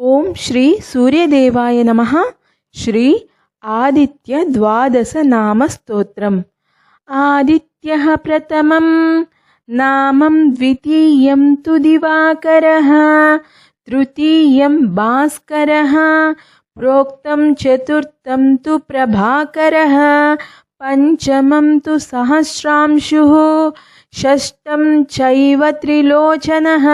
ओम श्री सूर्यदेवाय नम। श्री आदित्यद्वादशनामस्तोत्रम् आदित्यः प्रथमं नामं द्वितीयं तु दिवाकरः, तृतीयं भास्करः, प्रोक्तं चतुर्थं तु प्रभाकरः, पञ्चमं तु सहस्रांशुः, षष्ठं चैव त्रिलोचनः,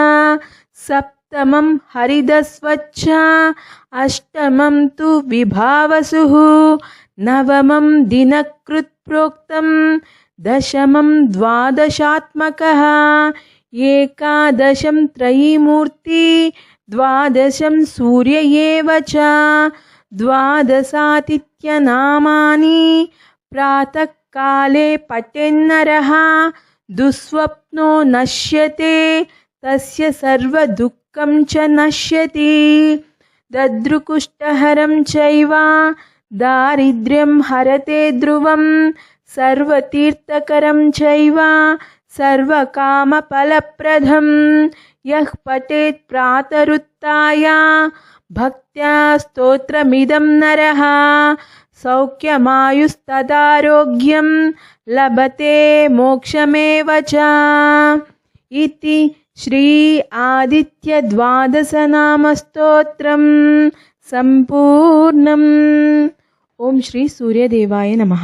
सप्त सप्तमं हरिदस्वच्छा, अष्टमं तु विभावसुः, नवमं दिनकृत् प्रोक्तं दशमं द्वादशात्मकः, एकादशं त्रयीमूर्ति, द्वादशं सूर्य एव च द्वादशातिथ्यनामानि प्रातःकाले पठेन्नरः दुःस्वप्नो नश्यते, तस्य सर्वदुःख च नश्यति। दद्रुकुष्ठहरं चैव दारिद्र्यं हरते ध्रुवं। सर्वतीर्थकरं चैव सर्वकामफलप्रदं। यः पठेत् प्रातरुत्थाय भक्त्या स्तोत्रमिदं नरः। सौख्यमायुस्तदारोग्यं लभते मोक्षमेव च। इति श्री आदित्यद्वादशनामस्तोत्रं सम्पूर्णम् ॐ श्री सूर्यदेवाय नमः